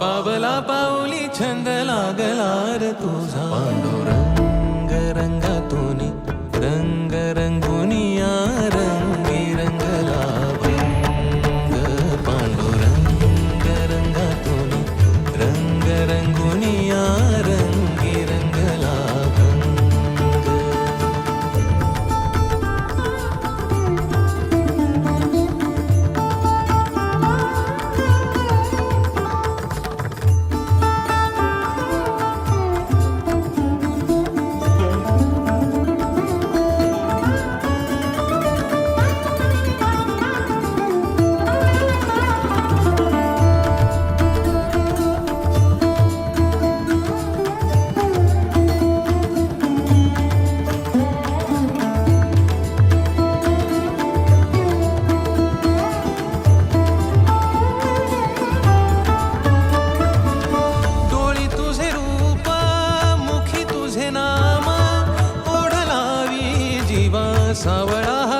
पावला पावली छंद लागला तुझा. पांडुरंग रंगातून रंग रंगू ಅವಳಾ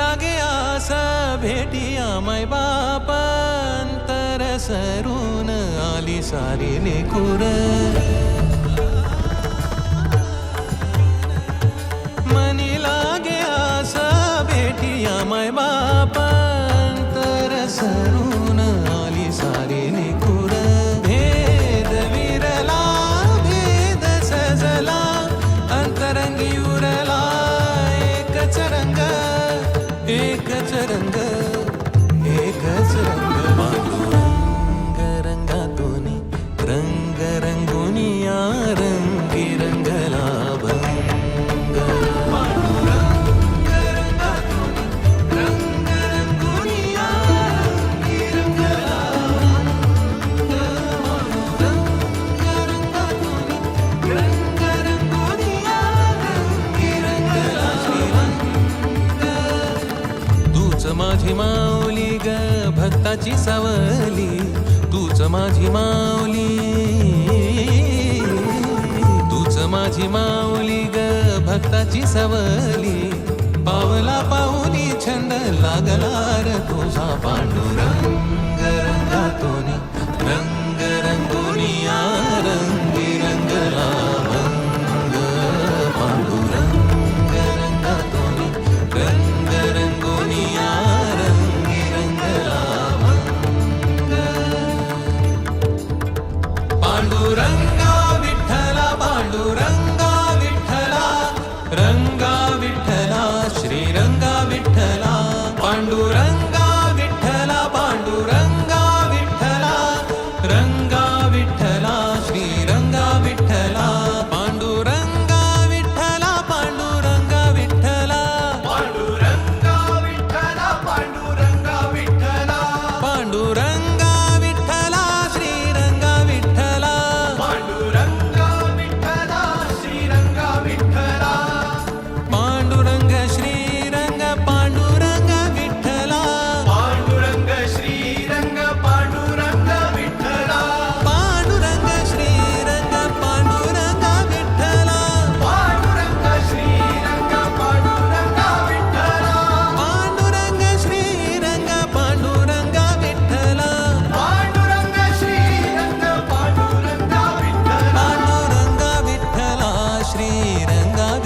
लागे आसा भेटी आमाय बाप अंतर सरून आली सारी लेकुर मनी लागे आसा भेटी आमाय बाप माझी माऊली ग भक्ताची सावली. तूच माझी माऊली. तूच माझी माऊली ग भक्ताची सवली. पावला पाऊली छंद लागला र तुझा पांडुरंग रंगातोनी रंग रंगोनिया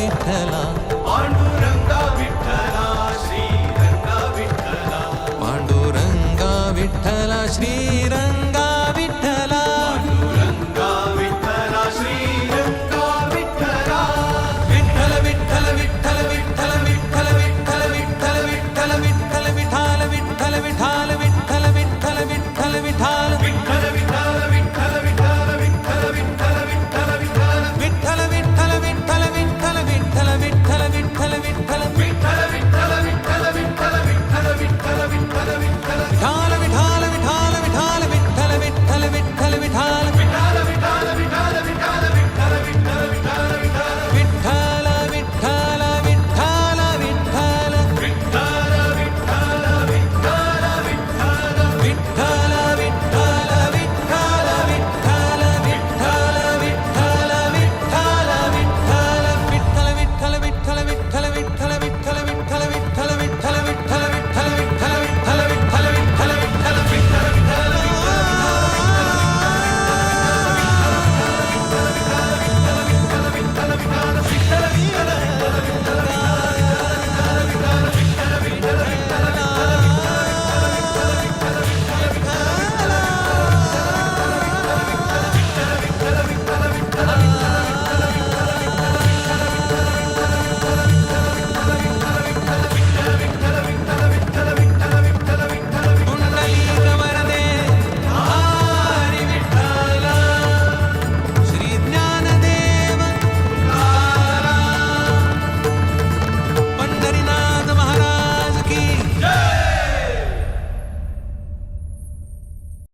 விட்டலா